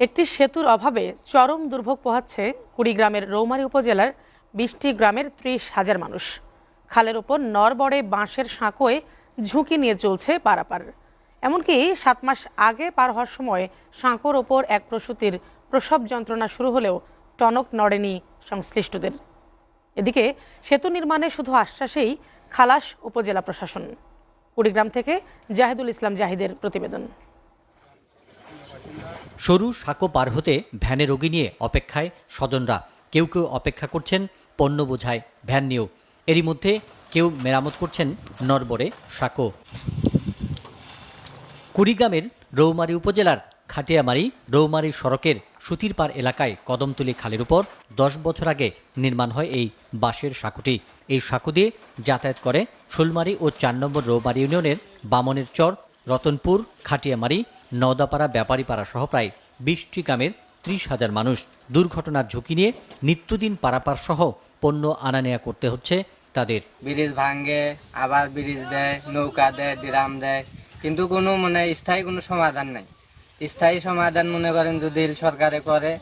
একটি সেতুর অভাবে চরম দুর্ভোগ পোহাচ্ছে কুড়িগ্রামের রৌমারী উপজেলার বিশটি গ্রামের ত্রিশ হাজার মানুষ। খালের ওপর নরবড়ে বাঁশের সাঁকোয় ঝুঁকি নিয়ে চলছে পারাপার। এমনকি সাত মাস আগে পার হওয়ার সময় সাঁকোর ওপর এক প্রসূতির প্রসব যন্ত্রণা শুরু হলেও টনক নড়েনি সংশ্লিষ্টদের। এদিকে সেতু নির্মাণে শুধু আশ্বাসেই খালাস উপজেলা প্রশাসন। কুড়িগ্রাম থেকে জাহিদুল ইসলাম জাহিদের প্রতিবেদন। সরু সাঁকো পার হতে ভ্যানে রোগী নিয়ে অপেক্ষায় স্বজনরা। কেউ কেউ অপেক্ষা করছেন, পণ্য বোঝায়, ভ্যান নিয়েও। এরই মধ্যে কেউ মেরামত করছেন নরবরে সাঁকো। কুড়িগ্রামের রৌমারী উপজেলার খাটিয়ামারি রৌমারী সড়কের সুতিরপার এলাকায় কদমতলী খালের উপর দশ বছর আগে নির্মাণ হয় এই বাঁশের সাঁকোটি। এই সাঁকো দিয়ে যাতায়াত করে শোলমারি ও চার নম্বর রৌমারী ইউনিয়নের বামনের চর, রতনপুর, খাটিয়ামারি নওদাপাড়া ব্যাপারীপাড়া সহ প্রায় বিশটি গ্রামের ত্রিশ হাজার মানুষ দুর্ঘটনার ঝুঁকি নিয়ে নিত্যদিন পারাপার সহ পণ্য আনা নেয়া করতে হচ্ছে তাদের। ব্রিজ ভাঙ্গে আবার ব্রিজ দেয়, নৌকা দেয়, ড্রাম দেয়। কিন্তু কোনো মানে স্থায়ী কোনো সমাধান নাই। স্থায়ী সমাধান মনে করেন যদি সরকারে করে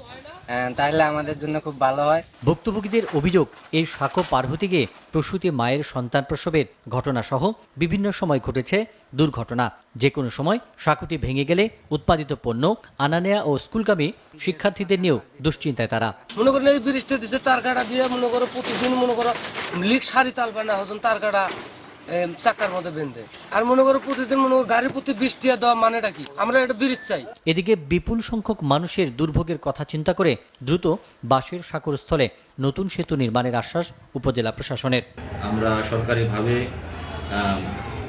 তাহলে আমাদের জন্য খুব ভালো হয়। ভুক্তভোগীদের অভিযোগ এই সাঁকো পার হতে গিয়ে প্রসূতি মায়ের সন্তান প্রসবের ঘটনা সহ বিভিন্ন সময় ঘটেছে দুর্ঘটনা। যে কোনো সময় সাঁকোটি ভেঙে গেলে উৎপাদিত পণ্য আনা নেয়া ও স্কুলগামী শিক্ষার্থীদের নিয়েও দুশ্চিন্তায় তারা। মনে করেন এই বৃষ্টি দিচ্ছে তার কাটা দিয়ে মনে করো প্রতিদিন মনে করো লিক সারি তাল পায় না হতন তার কাটা চাকার মধ্যে বেঁধে। আর মনে করো প্রতিদিন মনে করো গাড়ির প্রতি বৃষ্টি দেওয়া মানেটা কি? আমরা একটা ব্রিজ চাই। এদিকে বিপুল সংখ্যক মানুষের দুর্ভোগের কথা চিন্তা করে দ্রুত বাঁশের সাঁকোর স্থলে নতুন সেতু নির্মাণের আশ্বাস উপজেলা প্রশাসনের। আমরা সরকারিভাবে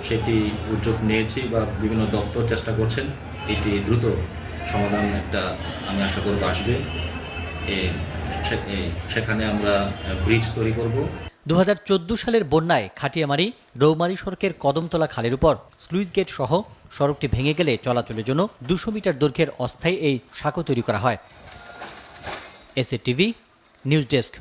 সেটি উদ্যোগ নিয়েছি বা বিভিন্ন দপ্তর চেষ্টা করছেন। এটি দ্রুত সমাধান একটা আমি আশা করব আসবে। সেখানে আমরা ব্রিজ তৈরি করব। দু হাজার চোদ্দ সালের বন্যায় খাটিয়ামারি, রৌমারি সড়কের কদমতলা খালের উপর স্লুইস গেট সহ সড়কটি ভেঙে গেলে চলাচলের জন্য দুশো মিটার দৈর্ঘ্যের অস্থায়ী এই সাঁকো তৈরি করা হয়। SA TV, news desk.